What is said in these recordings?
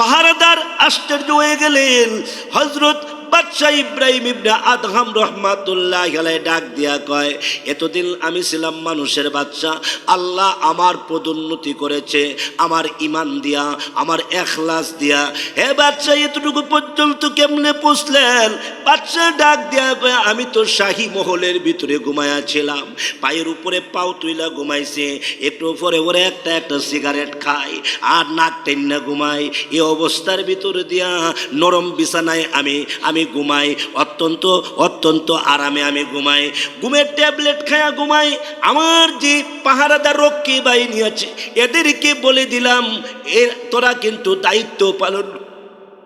পাহারাদার আশ্চর্য হয়ে গেলেন। হজরত বাদশাহ ইব্রাহিম ইবনে আদহাম রহমাতুল্লাহ আলাই ডাক দিয়া কয়, এতদিন আমি ছিলাম মানুষের বাচ্চা আল্লাহ আমার পদোন্নতি করেছে, আমার ইমান দিয়া, আমার এখলাস দিয়া। হে বাচ্চা এতটুকু পর্যন্ত কেমনে পুষলেন? বাচ্চা ডাক দিয়া কয়, আমি তো শাহী মহলের ভিতরে ঘুমায়া ছিলাম। পায়ের উপরে পাও তুইলা ঘুমাইছে, একটু পরে ওরে একটা একটা সিগারেট খায় আর নাক টেন্না ঘুমাই। এই অবস্থার ভিতরে দিয়া নরম বিছানায় আমি আমি ঘুমাই, অত্যন্ত অত্যন্ত আরামে আমি ঘুমাই। ঘুমের ট্যাবলেট খায়া ঘুমাই। আমার যে পাহারাদার রক্ষী বাহিনী আছে এদেরকে বলে দিলাম, এ তোরা কিন্তু দায়িত্ব পালন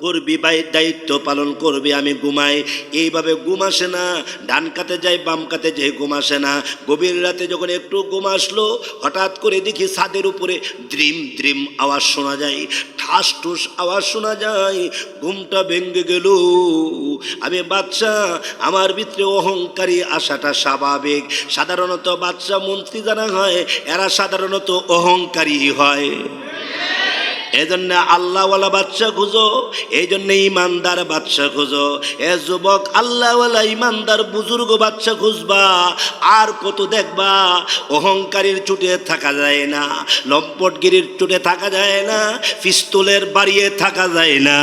করবি বাই, দায়িত্ব পালন করবি, আমি ঘুমাই। এইভাবে ঘুম আসে না, ডান কাতে যাই, বাম কাতে যাই, ঘুম আসে না। গভীর রাতে যখন একটু ঘুম আসলো, হঠাৎ করে দেখি ছাদের উপরে দ্রিম দ্রিম আওয়াজ শোনা যায়। ঠাস ঠুস আওয়াজ শোনা যায়, ঘুমটা ভেঙে গেল। আমি বাচ্চা আমার ভিতরে অহংকারী আশাটা স্বাভাবিক। সাধারণত বাচ্চা মন্ত্রী জানা হয়, এরা সাধারণত অহংকারী হয়। এই জন্য আল্লাহওয়ালা বাচ্চা খুঁজো এই জন্য ইমানদার বাচ্চা খুঁজো। এ যুবক, আল্লাহওয়ালা ইমানদার বুজুর্গ বাচ্চা খুঁজবা, আর কত দেখবা, অহংকারীর চুটে থাকা যায় না, লম্পটগিরির চুটে থাকা যায় না, পিস্তলের বাড়িয়ে থাকা যায় না।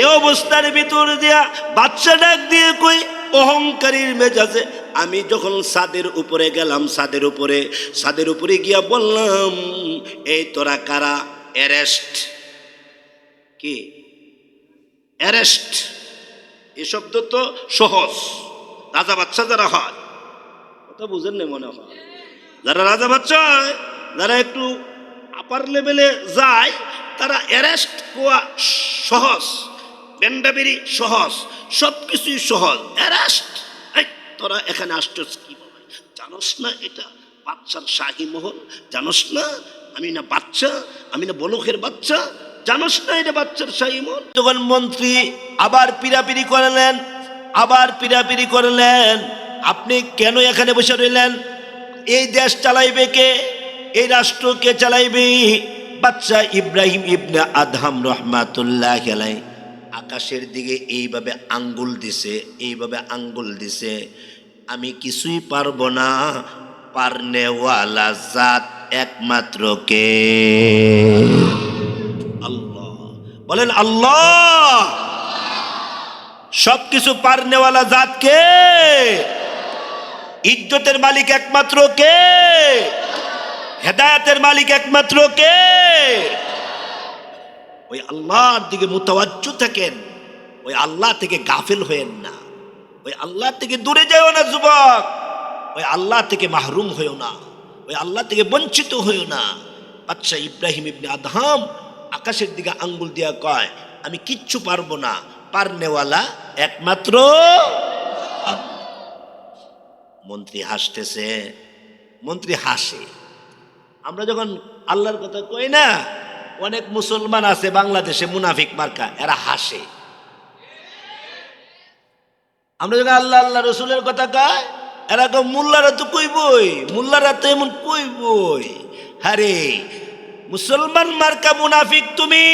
এ অবস্থার ভিতর দিয়া বাচ্চা ডাক দিয়ে কই অহংকারীর মেজাজে আমি যখন ছাদের উপরে গেলাম ছাদের উপরে ছাদের উপরে গিয়া বললাম, এই তোরা কারা? অ্যারেস্ট। কি? অ্যারেস্ট। এ শব্দ তো সহজ। রাজা বাচ্চা যারা হয়, কথা বুঝেন না মনে হয়। যারা রাজা বাচ্চা হয়, যারা একটু আপার লেভেলে যায়, তারা অ্যারেস্ট হওয়া সহজ। বেন্ডাবেরি সহজ সব কিছুই সহজ অ্যারেস্ট তোরা এখানে আসছস কি বাবা জানোস না এটা বাচ্চার শাহী মহল? জানোস না আমি না বাচ্চা? আমি না বলকের বাচ্চা? জানোস না এটা বাচ্চার শাহী মহল? তখন মন্ত্রী আবার পিরাপিরি করলেন, আবার পিরাপিরি করলেন, আপনি কেন এখানে বসে রইলেন? এই দেশ চালাইবে কে? এই রাষ্ট্র কে চালাইবে? বাচ্চা ইব্রাহিম ইবনে আদহাম রহমাতুল্লাহ আলাই আকাশের দিকে এইভাবে আঙ্গুল দিছে, এইভাবে আঙ্গুল দিছে, আমি কিছুই পারব না। পারনেওয়ালা জাত একমাত্র কে? আল্লাহ। বলেন আল্লাহ। সবকিছু পারনেওয়ালা জাত কে? ইজ্জতের মালিক একমাত্র কে? হেদায়তের মালিক একমাত্র কে? ওই আল্লাহর দিকে মুতাবাজ্জ থাকেন, ওই আল্লাহ থেকে গাফিল হয়েন না। ওই আল্লাহ থেকে দূরে যাও না যুবক, ওই আল্লাহ থেকে মাহরুম হয়েও না, ওই আল্লাহ থেকে বঞ্চিত হয়েও না। বাচ্চা ইব্রাহিম ইবনে আদহাম আকাশের দিকে আঙ্গুল দিয়া কয়, আমি কিচ্ছু পারব না, পারনেওয়ালা একমাত্র মন্ত্রী হাসতেছে, মন্ত্রী হাসে। আমরা যখন আল্লাহর কথা কই না অনেক মুসলমান আছে বাংলাদেশে মুনাফিক মার্কা, এরা হাসে। আমরা যখন আল্লাহ আল্লাহ রসুলের কথা কয়, এরা কয়, মোল্লারা তো কইবই মোল্লারা তো এমন কইবই আরে, মুসলমান মার্কা মুনাফিক তুমি।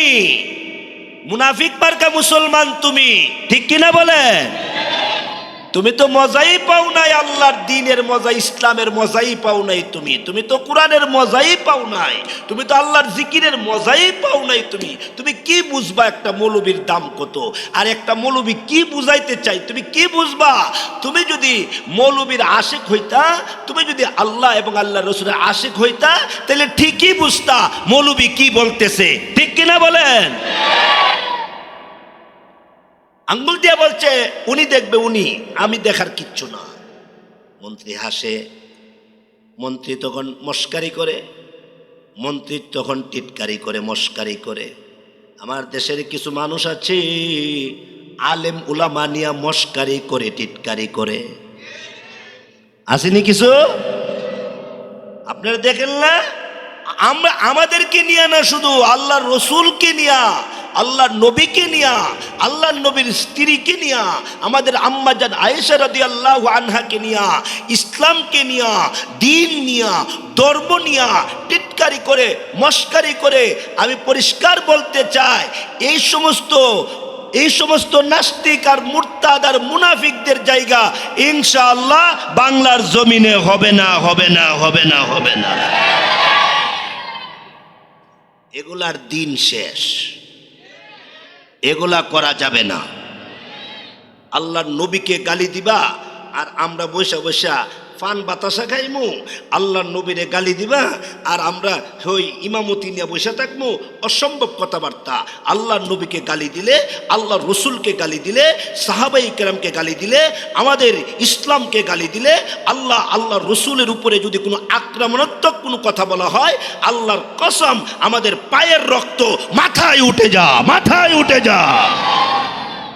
মুনাফিক মার্কা মুসলমান তুমি। ঠিক কিনা বলেন? তুমি তো মজাই পাও নাই, আল্লাহর দিনের মজা, ইসলামের মজাই পাও নাই তুমি। তুমি তো কোরআনের মজাই পাও নাই। তুমি তো আল্লাহর জিকিরের মজাই পাও নাই তুমি। তুমি কি বুঝবা একটা মৌলবীর দাম কত? আর একটা মৌলবী কি বুঝাইতে চাই তুমি কি বুঝবা? তুমি যদি মৌলবীর আশেক হইতা, তুমি যদি আল্লাহ এবং আল্লাহ রসুলের আশেক হইতা, তাহলে ঠিকই বুঝতা মৌলবী কি বলতেছে। ঠিক কিনা বলেন? আঙ্গুল দিয়ে বলছে, উনি দেখবে উনি, আমি দেখার কিচ্ছু না। মন্ত্রী হাসে। মন্ত্রী তখন মস্কারি করে। মন্ত্রী তখন টিটকারি করে, মস্কারি করে। আমার দেশের কিছু মানুষ আছে, আলেম উলামা নিয়া মস্কারি করে, টিটকারি করে। আসেনি কিছু? আপনারা দেখেন না? আমরা, আমাদেরকে নিয়ে না শুধু আল্লাহ রসুলকে নিয়া। আল্লাহর নবীকে নিয়া, আল্লাহর নবীর স্ত্রীকে নিয়া, আমাদের আম্মাজান আয়েশা রাদি আল্লাহ আনহাকে নিয়া, ইসলামকে নিয়া, দিন নিয়া, ধর্ম নিয়া, টিটকারি করে, মস্কারি করে আমি পরিষ্কার বলতে চাই, এই সমস্ত এই সমস্ত নাস্তিক আর মুরতাদ আর মুনাফিকদের জায়গা ইনশাআল্লাহ বাংলার জমিনে হবে না হবে না হবে না হবে না। এগুলার দিন শেষ। এগুলা করা যাবে না। আল্লাহর নবীকে গালি দিবা আর আমরা বসে বৈশা পান বাতাসা খাইমু, আল্লাহর নবীরে গালি দিবা, আর আমরা ওই ইমামতি নিয়ে বসে থাকব অসম্ভব কথাবার্তা। আল্লাহর নবীকে গালি দিলে, আল্লাহর রসুলকে গালি দিলে, সাহাবাই কেরামকে গালি দিলে, আমাদের ইসলামকে গালি দিলে, আল্লাহ আল্লাহর রসুলের উপরে যদি কোনো আক্রমণাত্মক কোনো কথা বলা হয়, আল্লাহর কসম আমাদের পায়ের রক্ত মাথায় উঠে যা, মাথায় উঠে যা।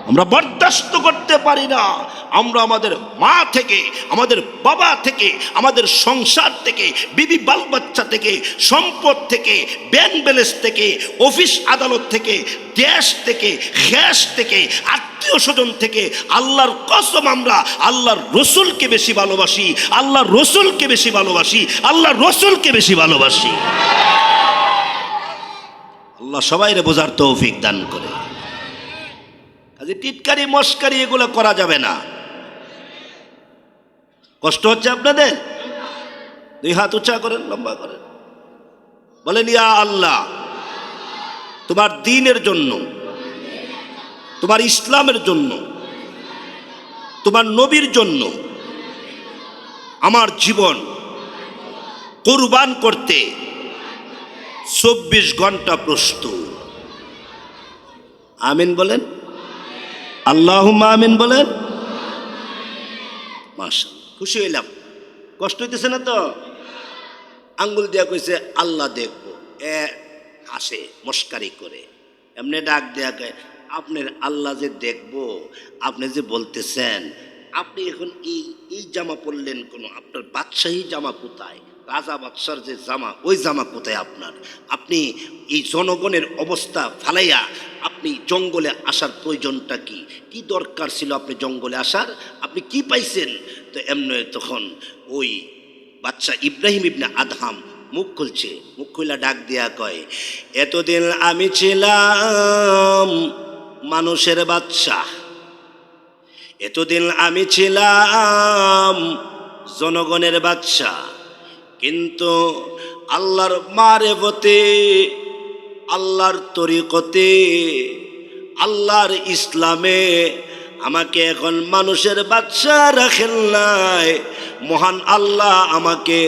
আমরা বরদাস্ত করতে পারি না। আমরা আমাদের মা থেকে, আমাদের বাবা থেকে, আমাদের সংসার থেকে, বিবি বাল বাচ্চা থেকে, সম্পদ থেকে, ব্যাংক ব্যালেন্স থেকে, অফিস আদালত থেকে, দেশ থেকে, গ্যাস থেকে, আত্মীয় স্বজন থেকে, আল্লাহর কসম আমরা আল্লাহর রসুলকে বেশি ভালোবাসি, আল্লাহর রসুলকে বেশি ভালোবাসি, আল্লাহর রসুলকে বেশি ভালোবাসি। আল্লাহ সবাইরে বোঝার তৌফিক দান করে। কাজে টিটকারি, মস্কারি এগুলো করা যাবে না। কষ্ট হচ্ছে আপনাদের? দুই হাত উঁচা করেন, লম্বা করেন। বলেন, ইয়া আল্লাহ, তোমার দিনের জন্য, তোমার ইসলামের জন্য, তোমার নবীর জন্য আমার জীবন কোরবান করতে চব্বিশ ঘণ্টা প্রস্তুত। আমিন বলেন? আল্লাহ আমিন বলেন? মাশা খুশি হইলাম। কষ্ট হইতেছে না তো? আঙ্গুল দেয়া কইছে, আল্লাহ দেখব। এ হাসে, মস্কারি করে। এমনি ডাক দেয়া কয়, আপনার আল্লাহ যে দেখব, আপনি যে বলতেছেন, আপনি এখন এই এই জামা পরলেন কোনো, আপনার বাদশাহী জামা কোথায়? রাজা বাদশার যে জামা, ওই জামা কোথায় আপনার? আপনি এই জনগণের অবস্থা ফালাইয়া আপনি জঙ্গলে আসার প্রয়োজনটা কি? কি দরকার ছিল আপনি জঙ্গলে আসার? আপনি কি পাইছেন? তো এমনি তখন ওই বাচ্চা ইব্রাহিম ইবনে আদহাম মুখ খুলছে, মুখ খুলা ডাক দিয়া কয়, এতদিন আমি ছিলাম মানুষের বাচ্চা এতদিন আমি ছিলাম জনগণের বাচ্চা কিন্তু আল্লাহর মারেফতে, আল্লাহর তরিকতে, আল্লাহর ইসলামে আমাকে এখন মানুষের বাচ্চা রাখেন নাই। মহান আল্লাহ আমাকে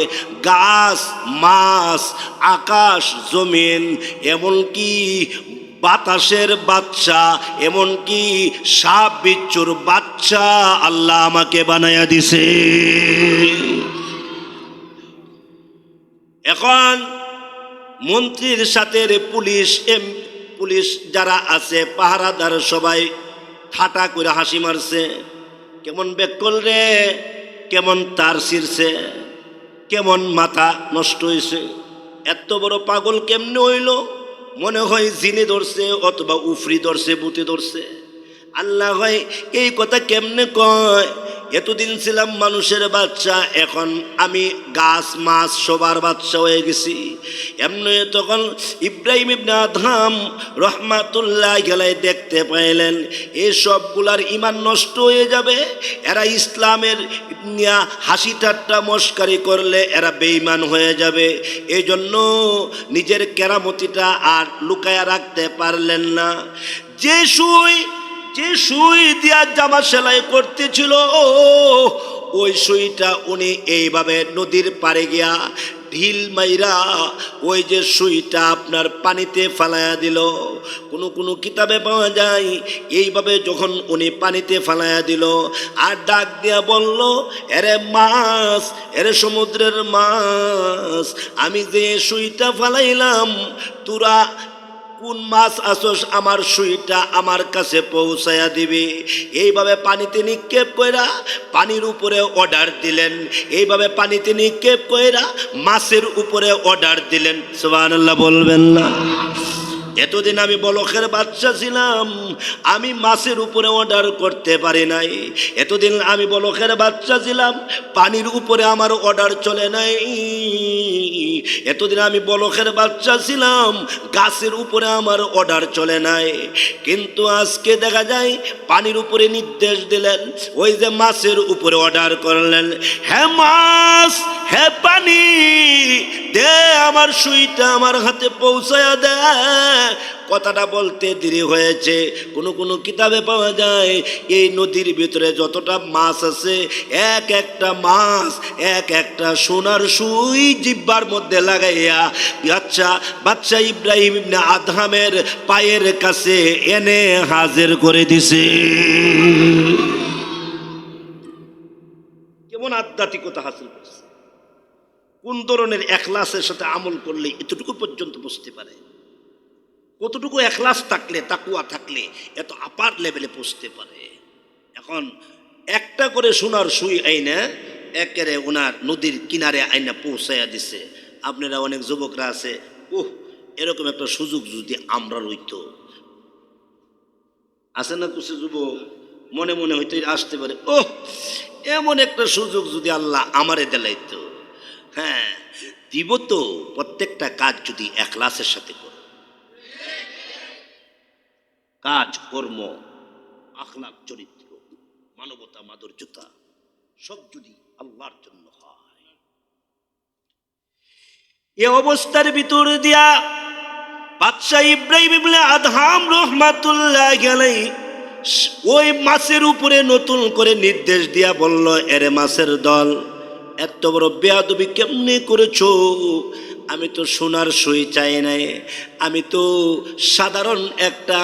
গাছ, মাছ, আকাশ, জমিন, এমনকি বাতাসের বাচ্চা এমনকি সাপ, বিচ্ছুর বাচ্চা আল্লাহ আমাকে বানাইয়া দিছে। এখন মন্ত্রীর সাথে পুলিশ এম, পুলিশ যারা আছে, পাহারাদার সবাই ঠাটা করে হাসি মারছে। কেমন বেকল রে, কেমন তার ছিঁড়ছে, কেমন মাথা নষ্ট হয়েছে এত বড় পাগল কেমনে হইল? মনে হয় জিনে ধরছে অথবা উফরি ধরছে, বুতে ধরছে। আল্লাহ হয় এই কথা কেমনে কয়? এতদিন ছিলাম মানুষের বাচ্চা, এখন আমি গাছ, মাছ সবার বাচ্চা হয়ে গেছি। এমনি তখন ইব্রাহিম ইবনে আদহাম রহমাতুল্লাহ গেলায় দেখতে পাইলেন এই সবগুলার ইমান নষ্ট হয়ে যাবে। এরা ইসলামের হাসি ঠাট্টা মস্কারি করলে এরা বেইমান হয়ে যাবে। এই জন্য নিজের কেরামতিটা আর লুকায়া রাখতে পারলেন না। যে সুই যে সুই দিয়া জামা সেলাই করতেছিল, ওই সুইটা উনি এইভাবে নদীর পাড়ে গিয়া ঢিল মাইরা ওই যে সুইটা আপনার পানিতে ফালায়া দিল। কোনো কোনো কিতাবে পাওয়া যায়, এইভাবে যখন উনি পানিতে ফালায়া দিল, আর ডাক দিয়া বলল, এরে মাছ, এরে সমুদ্রের মাছ, আমি যে সুইটা ফালাইলাম, তোরা কোন মাছ আসস আমার সুইটা আমার কাছে পৌঁছায়া দিবি। এইভাবে পানিতে নিক্ষেপ কইরা পানির উপরে অর্ডার দিলেন। এইভাবে পানিতে নিক্ষেপ কইরা মাছের উপরে অর্ডার দিলেন। সুবহানাল্লাহ বলবেন না। এতদিন আমি বলকের বাচ্চা ছিলাম, আমি মাছের উপরে অর্ডার করতে পারি নাই। এতদিন আমি বলকের বাচ্চা ছিলাম, পানির উপরে আমার অর্ডার চলে নাই। এতদিন আমি বলকের বাচ্চা ছিলাম, গাছের উপরে আমার অর্ডার চলে নাই। কিন্তু আজকে দেখা যায়, পানির উপরে নির্দেশ দিলেন, ওই যে মাছের উপরে অর্ডার করলেন। হ্যাঁ মাছ হ্যাঁ পানি আমার সুইটা আমার হাতে পৌঁছায়া দে কথাটা বলতে দেরি হয়েছে। কোনো কোনো কিতাবে পাওয়া যায়, এই নদীর ভিতরে যতটা মাছ আছে, এক একটা মাছ, এক একটা সোনার সুই জিব্বার মধ্যে লাগাইয়া বাচ্চা বাচ্চা ইব্রাহিম ইবনে আদহামের পায়ের কাছে এনে হাজির করে দিছে। কেমন আধ্যাত্মিকতা হাসিল। কোন ধরনের একলাসের সাথে আমল করলে এতটুকু পর্যন্ত বুঝতে পারে? কতটুকু একলাস থাকলে তাকুয়া থাকলে এত আপার লেভেলে পৌঁছতে পারে? এখন একটা করে সোনার সুই আইনা একেরে ওনার নদীর কিনারে আইনা পৌঁছাইয়া দিছে। আপনারা অনেক যুবকরা আছে ওহ এরকম একটা সুযোগ যদি আমরা রইতো আছে না কিছু যুবক? মনে মনে হয়তো আসতে পারে ওহ এমন একটা সুযোগ যদি আল্লাহ আমারে দেলাইতো। হ্যাঁ দিব তো প্রত্যেকটা কাজ যদি এখলাসের সাথে করো। কাজ, কর্ম আখলাক চরিত্র, মানবতা, মাধুর্যতা, সব যদি আল্লাহর জন্য হয়। এ অবস্থার ভিতর দিয়া বাদশাহ ইব্রাহিম ইবনে আদহাম রহমাতুল্লাহ গেলেই ওই মাছের উপরে নতুন করে নির্দেশ দিয়া বলল, এরে মাছের দল এত বড় বেয়াদবি কেমনে করেছ? আমি তো সোনার সই চাই নাই। আমি তো সাধারণ একটা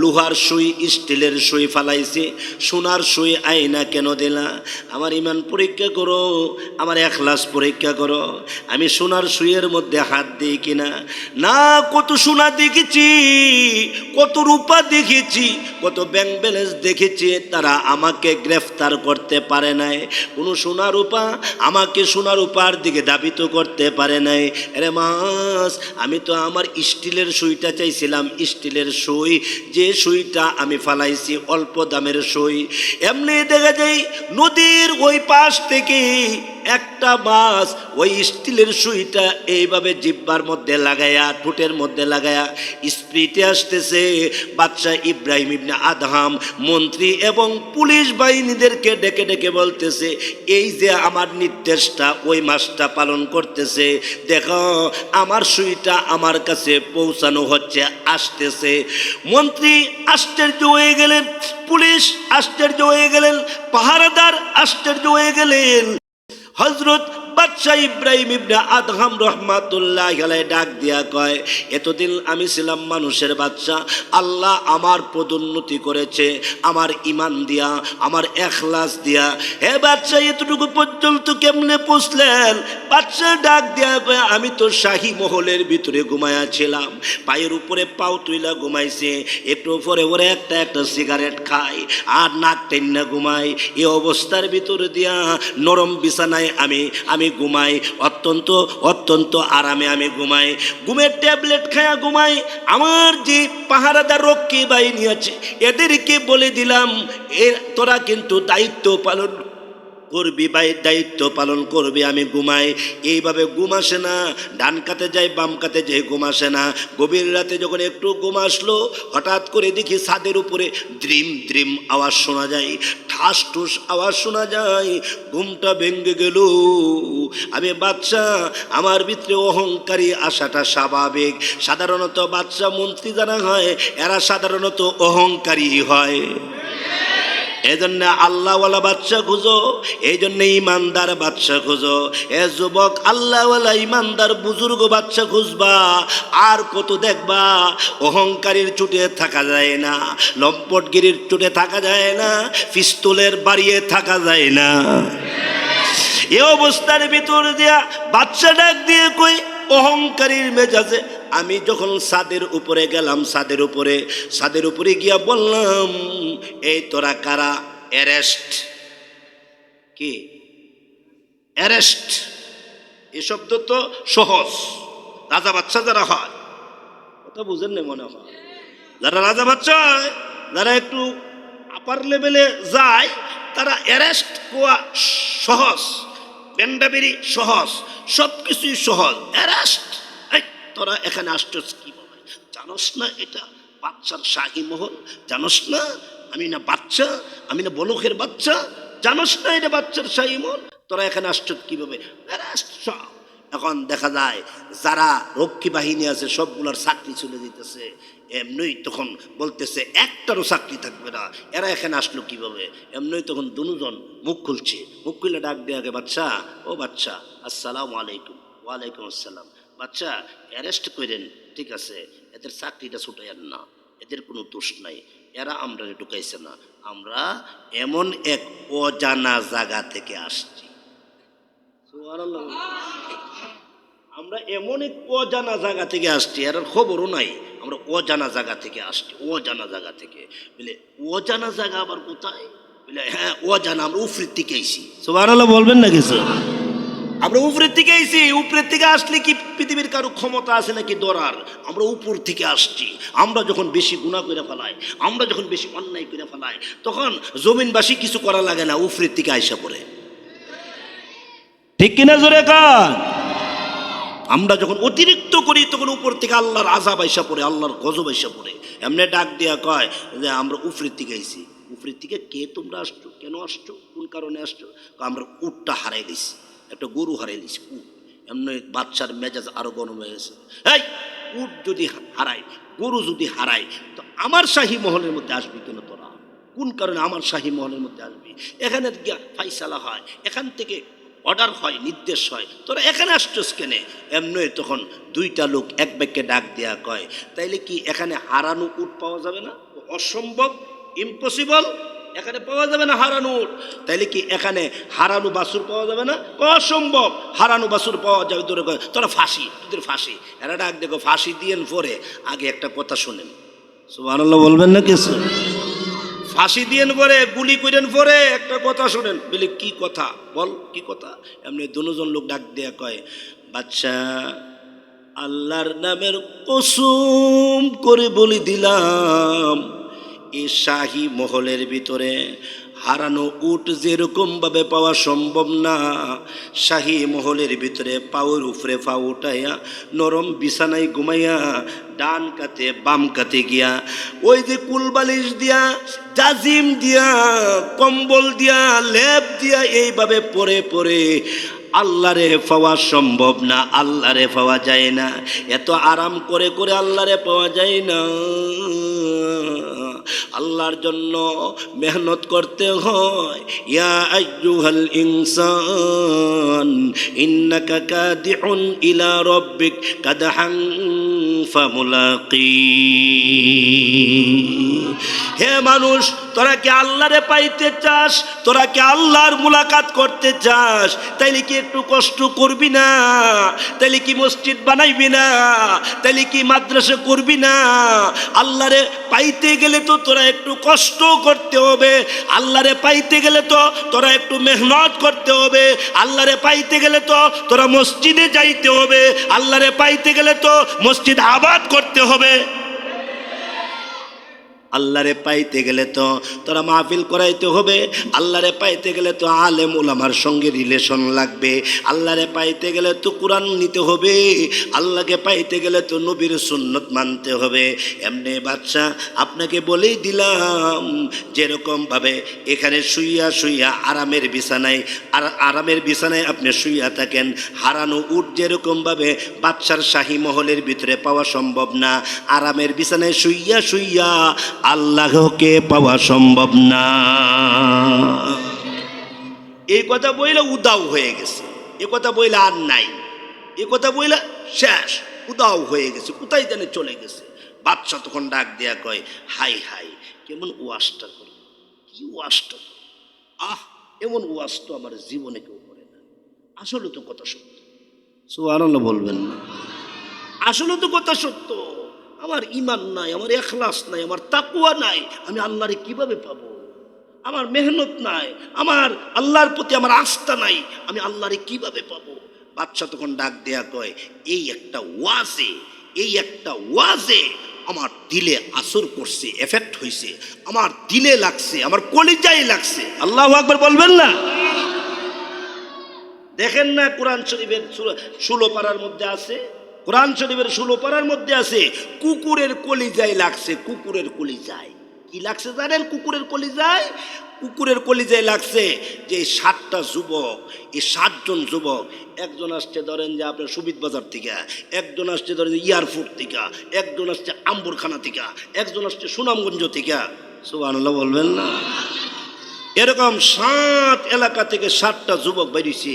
লোহার সুই, স্টিলের সুই ফালাইছি, সোনার সুই আইনা কেন দিলা? আমার ইমান পরীক্ষা করো, আমার এখলাস পরীক্ষা করো, আমি সোনার সুইয়ের মধ্যে হাত দিই কিনা? না, কত সোনা দেখেছি, কত রূপা দেখেছি, কত ব্যাংক ব্যালেন্স দেখেছি, তারা আমাকে গ্রেফতার করতে পারে নাই। কোনো সোনা রূপা আমাকে সোনা রূপার দিকে দাবিত করতে পারে নাই। আরে মাস, আমি তো আমার স্টিলের সুইটা চাইছিলাম, স্টিলের সুই। যে সুইটা আমি ফালাইছি অল্প দামের সুই। এমনি দেখা যায় নদীর ওই পাশ থেকে একটা মাছ ওই স্টিলের সুইটা এইভাবে জিব্বার মধ্যে লাগায়া, ঠোঁটের মধ্যে লাগায়া স্প্রিটে আসতেছে। বাদশাহ ইব্রাহিম ইবনে আদহাম মন্ত্রী এবং পুলিশ বাহিনীদেরকে ডেকে ডেকে বলতেছে, এই যে আমার নির্দেশটা, ওই মাছটা পালন করতেছে, দেখো, আমার সুইটা আমার কাছে পৌঁছানো হচ্ছে, আসতেছে। মন্ত্রী আশ্চর্য হয়ে গেলেন, পুলিশ আশ্চর্য হয়ে গেলেন, পাহারাদার আশ্চর্য হয়ে গেলেন। হজরত বাদশাহ ইব্রাহিম ইবনে আদহাম রহমাতুল্লাহ আলাই ডাক দিয়া কয়, এতদিন আমি ছিলাম মানুষের বাচ্চা আল্লাহ আমার পদোন্নতি করেছে, আমার ইমান দিয়া, আমার এখলাস দিয়া। হে বাচ্চা এতটুকু পর্যন্ত কেমনে পৌঁছলেন বাচ্চা ডাক দিয়া কয়, আমি তো শাহী মহলের ভিতরে ঘুমায়া ছিলাম। পায়ের উপরে পাও তুইলা ঘুমাইছে, একটু পরে ওরে একটা একটা সিগারেট খাই, আর নাক টেন্না ঘুমাই। এই অবস্থার ভিতরে দিয়া নরম বিছানায় আমি আমি ঘুমাই, অত্যন্ত অত্যন্ত আরামে আমি ঘুমাই। ঘুমের ট্যাবলেট খায়া ঘুমাই। আমার যে পাহারাদার রক্ষী বাহিনী আছে, এদেরকে বলে দিলাম, এ, তোরা কিন্তু দায়িত্ব পালন করবি বাই দায়িত্ব পালন করবি, আমি ঘুমাই। এইভাবে ঘুম আসে না, ডান কাতে যাই, বাম কাতে যাই, ঘুম আসে না। গভীর রাতে যখন একটু ঘুম আসলো, হঠাৎ করে দেখি ছাদের উপরে দ্রিম দ্রিম আওয়াজ শোনা যায়, ঠাস ঠুস আওয়াজ শোনা যায়, ঘুমটা ভেঙে গেল। আমি বাচ্চা আমার ভিতরে অহংকারী আসাটা স্বাভাবিক। সাধারণত বাচ্চা মন্ত্রী যারা হয়, এরা সাধারণত অহংকারী হয়। এজন্য আল্লাহওয়ালা বাচ্চা খুঁজো এই জন্য ইমানদার বাচ্চা খুঁজো। এ যুবক, আল্লাহওয়ালা ইমানদার বুজুর্গ বাচ্চা খুঁজবা, আর কত দেখবা, অহংকারীর চুটে থাকা যায় না, লম্পটগিরির চুটে থাকা যায় না, পিস্তলের বাড়িয়ে থাকা যায় না। এ অবস্থার ভিতর দিয়া বাচ্চা ডাক দিয়ে কই অহংকারীর মেজাজে আমি যখন সাদের উপরে গেলাম সাদের উপরে সাদের উপরে গিয়া বললাম এই তোরা কারা? অ্যারেস্ট। কি? অ্যারেস্ট। এ শব্দ তো সহজ। রাজা বাচ্চা যারা হয় কথা বুঝেন না মনে হয়। যারা রাজা বাচ্চা হয়, যারা একটু আপার লেভেলে যায় তারা অ্যারেস্ট হওয়া সহজ। বেন্ডাবেরি সহজ। সব কিছুই সহজ। অ্যারেস্ট। তোরা এখানে আসছিস কি বলে? জানোস না এটা বাচ্চার শাহী মহল? জানোস না আমি না বাচ্চা আমি না বলকের বাচ্চা জানোস না এটা বাচ্চার শাহী মহল? তোরা এখানে আসছিস কীভাবে এখন দেখা যায় যারা রক্ষী বাহিনী আছে, সবগুলোর চাকরি চলে দিতেছে এমনই তখন বলতেছে, একটারও চাকরি থাকবে না। এরা এখানে আসলো কীভাবে এমনই তখন দুজন মুখ খুলছে। মুখ খুলে ডাক দিয়ে আগে বাচ্চা ও বাচ্চা আসসালামু আলাইকুম। ওয়ালাইকুম আসসালাম। বাচ্চা অ্যারেস্ট করেন ঠিক আছে, এদের চাকরিটা ছুটাইয়েন না, এদের কোনো দোষ নাই, এরা আমরা ঢুকাইছে না, আমরা এমন এক অজানা জায়গা থেকে আসছি। আমরা এমন এক অজানা জায়গা থেকে আসছি এর খবরও নাই, আমরা অজানা জায়গা থেকে আসছি, অজানা জায়গা থেকে। বলে, অজানা জায়গা আবার কোথায়? বলে হ্যাঁ অজানা, আমরা উফরির থেকে আইছি। সুবহানাল্লাহ বলবেন না কিছু আমরা উপরের থেকে আইছি, উপরের থেকে আসলে কি পৃথিবীর কারও ক্ষমতা আছে নাকি দরার? আমরা উপর থেকে আসছি। আমরা যখন বেশি গুণা করে ফেলাই, আমরা যখন বেশি অন্যায় করে ফেলাই, তখন জমিনবাসী কিছু করা লাগে না, উপরের থেকে আইসা পড়ে। ঠিক কিনা জোরে কান? আমরা যখন অতিরিক্ত করি, তখন উপর থেকে আল্লাহর আজাব আইসা পড়ে, আল্লাহর গজব আইসা পড়ে। এমনি ডাক দিয়া কয় যে, আমরা উফরির থেকে আইছি। উপরের থেকে কে তোমরা আসছো? কেন আসছো? কোন কারণে আসছো? আমরা উটটা হারাই দিছি। একটা গরু হারাই দিছি উট এমনি বাচ্চার মেজাজ আরও গরম হয়ে গেছে। এই, উট যদি হারাই, গরু যদি হারাই, তো আমার শাহী মহলের মধ্যে আসবি কেন তোরা? কোন কারণে আমার শাহী মহলের মধ্যে আসবি? এখানে গিয়া ফাইসালা হয়, এখান থেকে অর্ডার হয়, নির্দেশ হয়। তোরা এখানে আসছস কেনে? এমনি তখন দুইটা লোক এক ব্যাগকে ডাক দেয়া কয়, তাইলে কি এখানে হারানো উট পাওয়া যাবে না? অসম্ভব ইম্পসিবল এখানে পাওয়া যাবে না হারানো উট। তাইলে কি এখানে হারানো বাসুর পাওয়া যাবে না? অসম্ভব। হারানো বাসুর পাওয়া যাবে কয়, তোরা ফাঁসি তোদের ফাঁসি। এরা ডাক দেখো ফাঁসি দিয়েন পরে আগে একটা কথা শোনেন। সুবহানাল্লাহ বলবেন না কিছু? ফাঁসি দিয়েন পরে গুলি করেন পরে একটা কথা শোনেন। বলে কি কথা? বল কি কথা? এমনি দুজন লোক ডাক দেয়া কয় বাচ্চা আল্লাহর নামের কসুম করে বলি দিলাম। এই শাহী মহলের ভিতরে হারানো উট যেরকম ভাবে পাওয়া সম্ভব না, শাহী মহলের ভিতরে পাওয়ের উপরে পা উঠাইয়া, নরম বিছানায় ঘুমাইয়া, ডান কাতে বাম কাতে গিয়া, ওই যে কুলবালিশ দিয়া, জাজিম দিয়া, কম্বল দিয়া, লেপ দিয়া এইভাবে পরে পরে আল্লাহরে পাওয়া সম্ভব না, আল্লাহরে পাওয়া যায় না। এত আরাম করে করে আল্লাহরে পাওয়া যায় না। আল্লাহর জন্য মেহনত করতে হয়। ইয়া আইয়ুহাল ইনসান, ইন্নাকা কাদিউন ইলা রব্বিক কাদহান ফামুলাকি হে মানুষ তোরা কি আল্লাহরে পাইতে চাস? তোরা কি আল্লাহর মুলাকাত করতে চাস? তাইলে কি একটু কষ্ট করবি না? তাইলে কি মসজিদ বানাইবি না? তাইলে কি মাদ্রাসা করবি না? আল্লাহরে পাইতে গেলে তো তোরা একটু কষ্ট করতে হবে। আল্লাহরে পাইতে গেলে তো তোরা একটু মেহনত করতে হবে। আল্লাহরে পাইতে গেলে তো তোরা মসজিদে যাইতে হবে। আল্লাহরে পাইতে গেলে তো মসজিদ আবাদ করতে হবে। আল্লাহরে পাইতে গেলে তো তোরা মাহফিল করাইতে হবে, আল্লাহরে পাইতে গেলে তো আলেম ওলামার সঙ্গে রিলেশন লাগবে, আল্লাহরে পাইতে গেলে তো কোরআন নিতে হবে, আল্লাহকে পাইতে গেলে তো নবীর সুন্নত মানতে হবে। এমনি বাচ্চা, আপনাকে বলেই দিলাম যেরকমভাবে এখানে শুইয়া শুইয়া আরামের বিছানায়, আর আরামের বিছানায় আপনি শুইয়া থাকেন, হারানো উঠ যেরকমভাবে বাচ্চার শাহী মহলের ভিতরে পাওয়া সম্ভব না, আরামের বিছানায় শুইয়া শুইয়া আল্লাহকে পাওয়া সম্ভব না। এই কথা বইলে উদাও হয়ে গেছে। এ কথা বইলে আর নাই। এ কথা বইলে শেষ। উদাও হয়ে গেছে। কোথায় জানে চলে গেছে। বাচ্চা তখন ডাক দেয়া কয় হাই হাই কেমন ওয়াশটা করে কি ওয়াশটা করে? আহ এমন ওয়াশ তো আমার জীবনে কেউ করে না। আসলে তো কথা সত্য। সুবহানাল্লাহ বলবেন না। আসলে তো কথা সত্য। আমার ইমান নাই, আমার এখলাস নাই, আমার তাকুয়া নাই, আমি আল্লাহরে কীভাবে পাবো? আমার মেহনত নাই, আমার আল্লাহর প্রতি আমার আস্থা নাই, আমি আল্লাহরে কীভাবে পাবো? বাচ্চা তখন ডাক দেয়া কয়, এই একটা ওয়াজে, এই একটা ওয়াজে আমার দিলে আসর করছে এফেক্ট হয়েছে আমার দিলে লাগছে, আমার কলিজায় লাগছে। আল্লাহ আকবার বলবেন না? দেখেন না কোরআন শরীফের ষোলো পাড়ার মধ্যে আছে? কোরআন শরীফের ষোলো পাড়ার মধ্যে আছে, কুকুরের কলিজায় লাগছে, কুকুরের কলিজায়। কি লাগছে জানেন কুকুরের কলিজায়? কুকুরের কলিজায় লাগছে যে এই সাতটা যুবক, এই সাতজন যুবক, একজন আসছে ধরেন যে আপনার সুবিদ বাজার থেকে, একজন আসছে ধরেন এয়ারপোর্ট থেকে, একজন আসছে আম্বরখানা থেকে, একজন আসছে সুনামগঞ্জ থেকে। সুবহানাল্লাহ বলবেন না? এরকম সাত এলাকা থেকে সাতটা যুবক বাইরিছে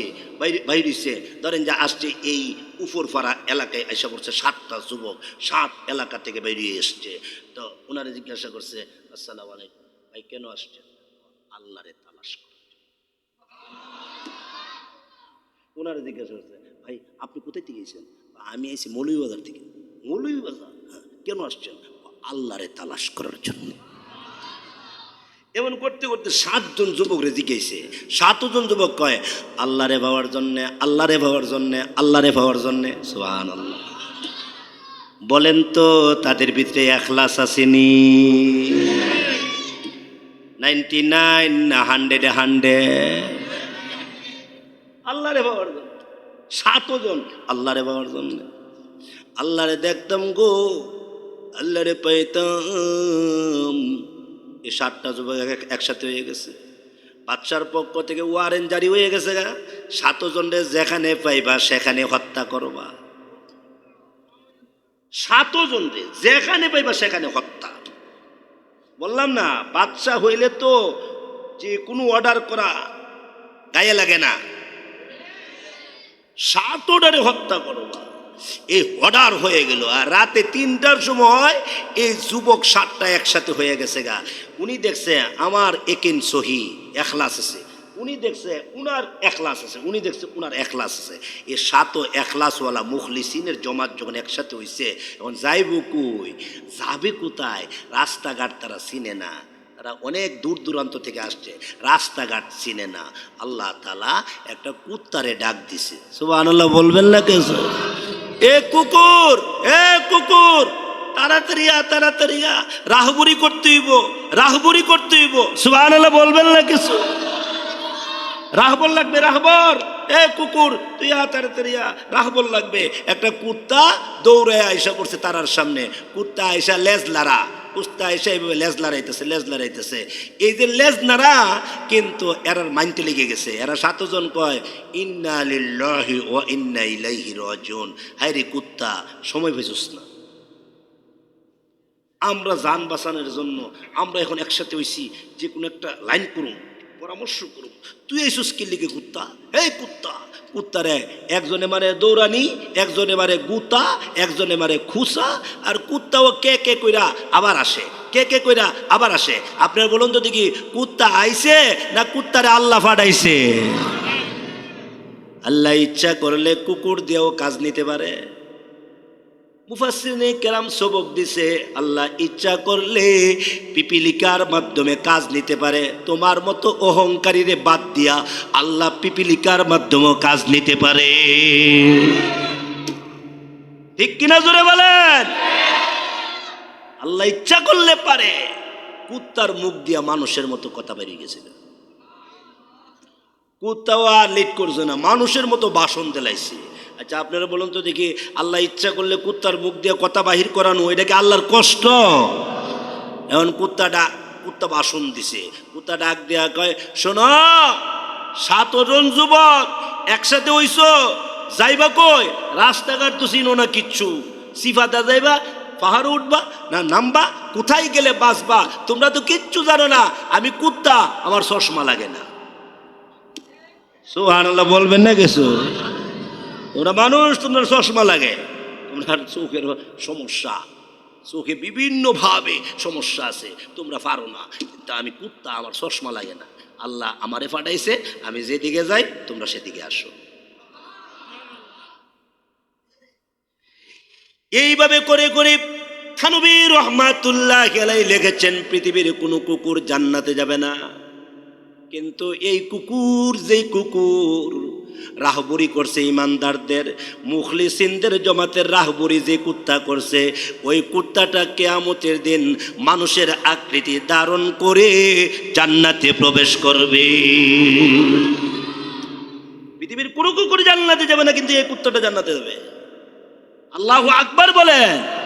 বাইরিছে। ধরেন যে আসছে এই উপরপাড়া এলাকায় এসে করছে সাতটা যুবক, সাত এলাকা থেকে বেরিয়ে এসছে। তো ওনারা জিজ্ঞাসা করছে, আসসালাম আলাইকুম, ভাই কেন আসছেন? আল্লাহরে তালাশ করে। ওনারা জিজ্ঞাসা করছে, ভাই, আপনি কোথায় থেকে গেছেন আমি আইছি মৌলভীবাজার থেকে। মৌলভীবাজার? হ্যাঁ কেন আসছেন? আল্লাহরে তালাশ করার জন্য। এমন করতে করতে সাতজন যুবক রে জিজ্ঞেসে, সাতজন যুবক কয় আল্লাহ রে ভাবার জন্যে আল্লাহ রে ভাবার জন্যে আল্লাহ রে ভাবার জন্যে। সোহান আল্লাহ বলেন তো, তাদের ভিতরে এখলাস আসেনি। নাইনটি নাইন, না হান্ড্রেডে হান্ড্রেড। আল্লাহ রে ভাবার জন্য। সাতজন আল্লাহ রে ভাবার জন্য। আল্লাহ রে দেখতাম গো আল্লাহ রে পাইতাম। এই সাতটা যুবক একসাথে হয়ে গেছে। বাচ্চার পক্ষ থেকে ওয়ারেন্ট জারি হয়ে গেছে গা। সাতজনরে যেখানে পাইবা, সেখানে হত্যা করবা। সাতজনরে যেখানে পাইবা, সেখানে হত্যা। বললাম না বাচ্চা হইলে তো যে কোনো অর্ডার করা গায়ে লাগে না। সাত অর্ডারে হত্যা করবা। এই অর্ডার হয়ে গেল। আর রাতে তিনটার সময় এই যুবক সাতটা একসাথে হয়ে গেছে গা। উনি দেখছে আমার একিন সহি, এখলাস আছে। উনি দেখছে উনার এখলাস আছে, উনি দেখছে উনার এখলাস আছে। এই সাতও এখলাসওয়ালা মুখলিসিনের জমাত যখন একসাথে হইছে এখন যাইব কই? যাবে কোথায়? রাস্তাঘাট তারা চিনে না। তারা অনেক দূর দূরান্ত থেকে আসছে, রাস্তাঘাট চিনে না। আল্লাহ তালা একটা কুত্তারে ডাক দিছে। সুবাহ আল্লাহ বলবেন না কেউ এ কুকুর এ কুকুর! তাড়াতাড়ি আ তাড়াতাড়ি আ রাহবুরি করতে হইব, রাহবুরি করতে হইব। সুবাহ বলবেন না কিছু? রাহবর লাগবে, রাহবর। এ কুকুর, তুই আ তাড়াতাড়ি আ রাহবর লাগবে। একটা কুত্তা দৌড়ে আয়সা করছে তারার সামনে। কুত্তা আয়সা লেজ লারা কুস্তা আয়সা এইভাবে লেজ লাড়াইতেছে লেজ লাড়াইতেছে। এই যে লেজ নাড়া কিন্তু এরার মাইনতে লেগে গেছে। এরা সাতজন কয়, ইন্না লিল্লাহি ও ইন্না ইলাইহি রাজিউন। হায় রে কুত্তা, সময় ভেজুস না। আমরা যান বাঁচানোর জন্য আমরা এখন একসাথে হইছি, যে কোনো একটা লাইন করুন, পরামর্শ করুন। তুই এই সুস্কির লিগে কুত্তা? এই কুত্তা! কুত্তারে একজনে মারে দৌড়ানি, একজনে মারে গুতা, একজনে মারে খুসা, আর কুত্তাও কে কে কইরা আবার আসে? কে কে কইরা আবার আসে? আপনার বলুন তো দেখি, কুত্তা আইছে না কুত্তারে আল্লাহ ফাটাইছে? আল্লাহ ইচ্ছা করলে কুকুর দিয়েও কাজ নিতে পারে। মুফাসিনে কেরাম সবক দিছে, আল্লাহ ইচ্ছা করলে পিপিলিকার মাধ্যমে কাজ নিতে পারে। তোমার মতো অহংকারীরে বাদ দিয়া আল্লাহ পিপিলিকার কাজ নিতে পারে। ঠিক কিনা জোরে বলেন? আল্লাহ ইচ্ছা করলে পারে। কুত্তার মুখ দিয়া মানুষের মতো কথা বেরিয়ে গেছিল। কুত্তাও আর লিট করছে না, মানুষের মতো বাসন দিলাইছে আচ্ছা আপনারা বলুন তো দেখি, আল্লাহ ইচ্ছা করলে কুত্তার মুখ দিয়ে কথা বাহির করানো, এটা কি আল্লাহর কষ্ট? এখন কুত্তা ডাক কুত্তা বাসন দিছে, কুত্তা ডাক দেয়া কয়, শোনো, সাতজন যুবক একসাথে হইছ, যাইবা কই? রাস্তাঘাট তো চিনো না কিচ্ছু। সিফাদা যাইবা, পাহাড়ে উঠবা, না নামবা, কোথায় গেলে বাঁচবা? তোমরা তো কিচ্ছু জানো না, আমি কুত্তা, আমার চশমা লাগে না। সোহান বলবেন না কিছু? তোমরা মানুষ, তোমরা চশমা লাগে। তোমার চোখের সমস্যা। চোখে বিভিন্নভাবে সমস্যা আছে, তোমরা পারো না। কিন্তু আমি কুত্তা, আমার চশমা লাগে না। আল্লাহ আমারে পাঠাইছে, আমি যেদিকে যাই, তোমরা সেদিকে আসো। এইভাবে করে করে থানবী রহমাতুল্লাহ খেলাই লিখেছেন, পৃথিবীর কোনো কুকুর জান্নাতে যাবে না। কিন্তু এই কুকুর, যেই কুকুর রাহবুরি করছে ইমানদারদের মুখলি মুখলিসিনদের জমাতের রাহবুরি যে কুত্তা করছে, ওই কুত্তাটা কেয়ামতের দিন মানুষের আকৃতি ধারণ করে জান্নাতে প্রবেশ করবে। পৃথিবীর কোনো কুকুর জান্নাতে যাবে না, কিন্তু এই কুত্তাটা জান্নাতে যাবে। আল্লাহ আকবার বলেন।